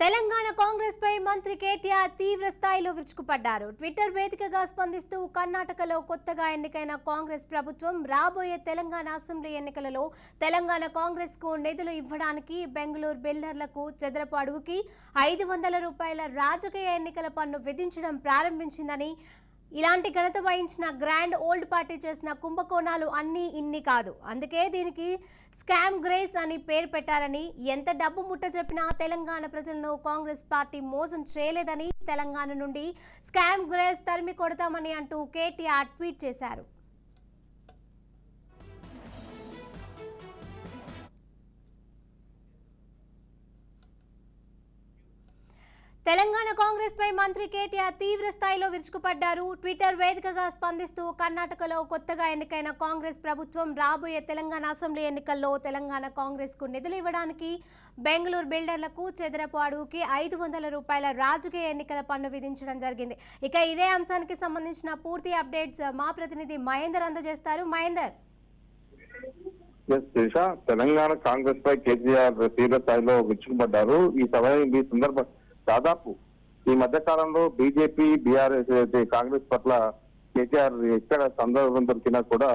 తెలంగాణ కాంగ్రెస్ పై మంత్రి కేటీఆర్ తీవ్ర స్థాయిలో విరుచుకుపడ్డారు. ట్విట్టర్ వేదికగా స్పందిస్తూ కర్ణాటకలో కొత్తగా ఎన్నికైన కాంగ్రెస్ ప్రభుత్వం రాబోయే తెలంగాణ అసెంబ్లీ ఎన్నికలలో తెలంగాణ కాంగ్రెస్కు నిధులు ఇవ్వడానికి బెంగళూరు బిల్డర్లకు చదరపు అడుగుకి ఐదు వందల రూపాయల రాజకీయ ఎన్నికల పన్ను విధించడం ప్రారంభించిందని ఇలాంటి ఘనత వహించిన గ్రాండ్ ఓల్డ్ పార్టీ చేసిన కుంభకోణాలు అన్నీ ఇన్ని కాదు. అందుకే దీనికి స్కామ్ గ్రేస్ అని పేరు పెట్టారని ఎంత డబ్బు ముట్ట చెప్పినా తెలంగాణ ప్రజలను కాంగ్రెస్ పార్టీ మోసం చేయలేదని తెలంగాణ నుండి స్కామ్ గ్రేస్ తరిమి కొడతామని అంటూ కేటీఆర్ ట్వీట్ చేశారు. తెలంగాణ కాంగ్రెస్ పై మంత్రి కేటీఆర్ తీవ్ర స్థాయిలో విరుచుకుపడ్డారు. ట్విట్టర్ వేదికగా స్పందిస్తూ కర్ణాటకలో కొత్తగా ఎన్నికైన కాంగ్రెస్ ప్రభుత్వం రాబోయే తెలంగాణ అసెంబ్లీ ఎన్నికల్లో తెలంగాణ కాంగ్రెస్కు నిధులు ఇవ్వడానికి బెంగళూరు బిల్డర్లకు చెదరపు అడుగుకి ఐదు వందల రూపాయల రాజకీయ ఎన్నికల పన్ను విధించడం జరిగింది. ఇక ఇదే అంశానికి సంబంధించిన పూర్తి అప్డేట్స్ మా ప్రతినిధి మహేందర్ అందజేస్తారు. మహేందర్. తెలంగాణ కాంగ్రెస్ పై కేసీఆర్ తీవ్ర స్థాయిలో విచ్చుకుపడ్డారు ఈ సమయం ఈ సందర్భ దాదాపు ఈ మధ్య కాలంలో బీజేపీ బీఆర్ఎస్ అయితే కాంగ్రెస్ పట్ల కేసీఆర్ ఎక్కడ సందర్భం దొరికినా కూడా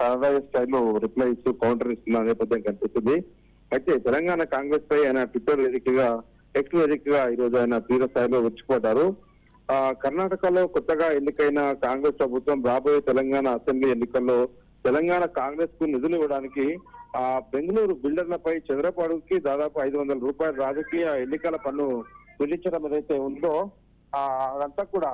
తనదైన స్టైల్లో రిప్లై ఇస్తూ కౌంటర్ ఇస్తున్న నేపథ్యం కనిపిస్తుంది. అయితే తెలంగాణ కాంగ్రెస్ పై ఆయన ట్విట్టర్ వేదికగా టెక్స్ట్ వేదికగా ఈ రోజు ఆయన తీవ్ర స్థాయిలో వచ్చిపోతారు ఆ, కర్ణాటకలో కొత్తగా ఎన్నికైన కాంగ్రెస్ ప్రభుత్వం రాబోయే తెలంగాణ అసెంబ్లీ ఎన్నికల్లో తెలంగాణ కాంగ్రెస్కు నిధులు ఇవ్వడానికి ఆ బెంగళూరు బిల్డర్లపై చంద్రపాడుకి దాదాపు ఐదు వందల రూపాయల రాజకీయ ఎన్నికల పన్ను విధించడం ఏదైతే ఉందో అదంతా కూడా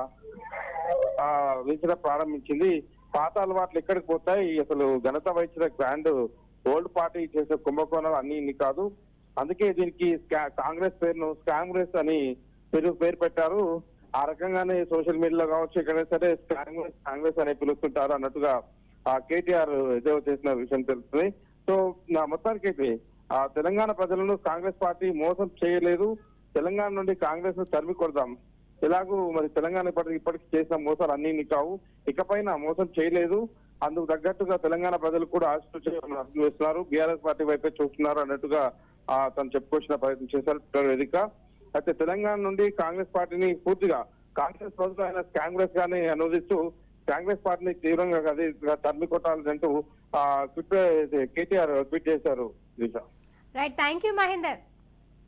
ఆ విధించడం ప్రారంభించింది. పాత అలవాట్లు ఎక్కడికి పోతాయి? అసలు ఘనత వహించిన గ్రాండ్ ఓల్డ్ పార్టీ చేసే కుంభకోణాలు అన్ని ఇన్ని కాదు. అందుకే దీనికి కాంగ్రెస్ పేరును కాంగ్రెస్ అని పేరు పేరు పెట్టారు. ఆ రకంగానే సోషల్ మీడియాలో కావచ్చు ఎక్కడైనా సరే కాంగ్రెస్ కాంగ్రెస్ అని పిలుస్తుంటారు అన్నట్టుగా ఆ కేటీఆర్ ఏదో చేసిన విషయం తెలుస్తుంది. సో నా మొత్తానికి అయితే ఆ తెలంగాణ ప్రజలను కాంగ్రెస్ పార్టీ మోసం చేయలేదు. తెలంగాణ నుండి కాంగ్రెస్ను తరిమి కొడదాం. ఎలాగూ మరి తెలంగాణ ఇప్పటికి ఇప్పటికి చేసిన మోసాలు అన్ని నికావు కావు ఇకపైన మోసం చేయలేదు. అందుకు తగ్గట్టుగా తెలంగాణ ప్రజలు కూడా ఆశిస్తున్నారు అర్థం చేస్తున్నారు. బీఆర్ఎస్ పార్టీ వైపే చూస్తున్నారు అన్నట్టుగా తను చెప్పుకొచ్చిన ప్రయత్నం చేశారు వేదిక. అయితే తెలంగాణ నుండి కాంగ్రెస్ పార్టీని పూర్తిగా కాంగ్రెస్ ప్రభుత్వం అయిన కాంగ్రెస్ గానే అనువదిస్తూ కాంగ్రెస్ పార్టీని తీవ్రంగా అది తరిమి కొట్టాలని అంటూ ట్విట్టర్ కేటీఆర్ ట్వీట్ చేశారు Disha. Right thank you Mahender.